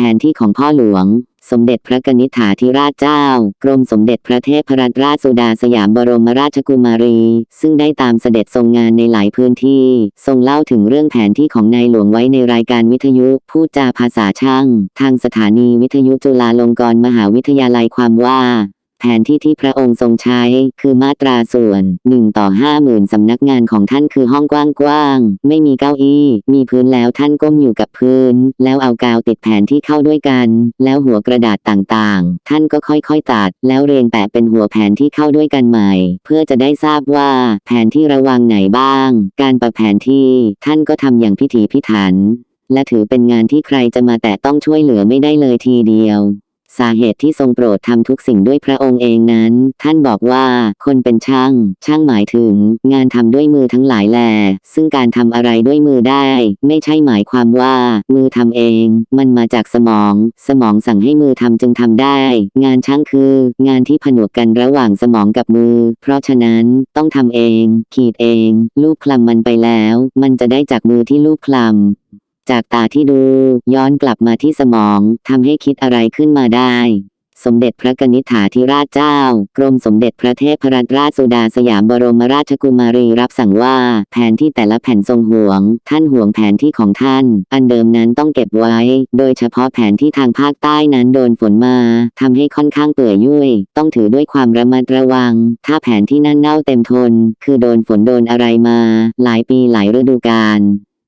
แผนที่ของพ่อหลวง สมเด็จพระกนิษฐาธิราชเจ้า กรมสมเด็จพระเทพรัตนราชสุดาสยามบรมราชกุมารี ซึ่งได้ตามเสด็จทรงงานในหลายพื้นที่ ทรงเล่าถึงเรื่องแผนที่ของนายหลวงไว้ในรายการวิทยุพูดจาภาษาช่าง ทางสถานีวิทยุจุฬาลงกรณ์มหาวิทยาลัยความว่า แผนที่ที่พระองค์ทรงใช้คือมาตราส่วน1ต่อ50,000สำนักงานของท่านคือห้องกว้างๆ ไม่มีเก้าอี้ มีพื้นแล้วท่านก้มอยู่กับพื้น แล้วเอากาวติดแผนที่เข้าด้วยกัน แล้วหัวกระดาษต่างๆ ท่านก็ค่อยๆตัด แล้วเรียงแปะเป็นหัวแผนที่เข้าด้วยกันใหม่ เพื่อจะได้ทราบว่าแผนที่ระวังไหนบ้าง การประแผนที่ท่านก็ทำอย่างพิถีพิถัน และถือเป็นงานที่ใครจะมาแต่ต้องช่วยเหลือไม่ได้เลยทีเดียว สาเหตุที่ทรงโปรดทำทุกสิ่งด้วยพระองค์เองนั้น ท่านบอกว่าคนเป็นช่าง ช่างหมายถึง งานทำด้วยมือทั้งหลายแล ซึ่งการทำอะไรด้วยมือได้ ไม่ใช่หมายความว่า มือทำเอง มันมาจากสมอง สมองสั่งให้มือทำจึงทำได้ งานช่างคือ งานที่ผนวกกันระหว่างสมองกับมือ เพราะฉะนั้นต้องทำเอง ขีดเอง ลูบคลำมันไปแล้ว มันจะได้จากมือที่ลูบคลำ จากตาที่ดูย้อนกลับมาที่สมองทำให้คิดอะไรขึ้นมาได้ สมเด็จพระกนิษฐาธิราชเจ้า กรมสมเด็จพระเทพรัตนราชสุดาสยามบรมราชกุมารีรับสั่งว่าแผนที่แต่ละแผ่นทรงห่วง ท่านห่วงแผนที่ของท่าน อันเดิมนั้นต้องเก็บไว้ โดยเฉพาะแผนที่ทางภาคใต้นั้นโดนฝนมาทำให้ค่อนข้างเปื่อยยุ่ยต้องถือด้วยความระมัดระวัง ถ้าแผนที่นั่นเน่าเต็มทน คือโดนฝนโดนอะไรมา หลายปีหลายฤดูกาล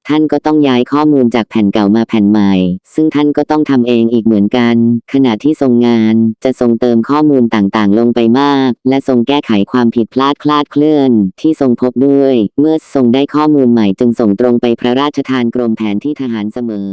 ท่านก็ต้องย้ายข้อมูลจากแผ่นเก่ามาแผ่นใหม่ ซึ่งท่านก็ต้องทำเองอีกเหมือนกัน ขณะที่ทรงงานจะทรงเติมข้อมูลต่างๆ ลงไปมาก และทรงแก้ไขความผิดพลาดคลาดเคลื่อน ที่ทรงพบด้วย เมื่อทรงได้ข้อมูลใหม่จึงส่งตรงไปพระราชทานกรมแผนที่ทหารเสมอ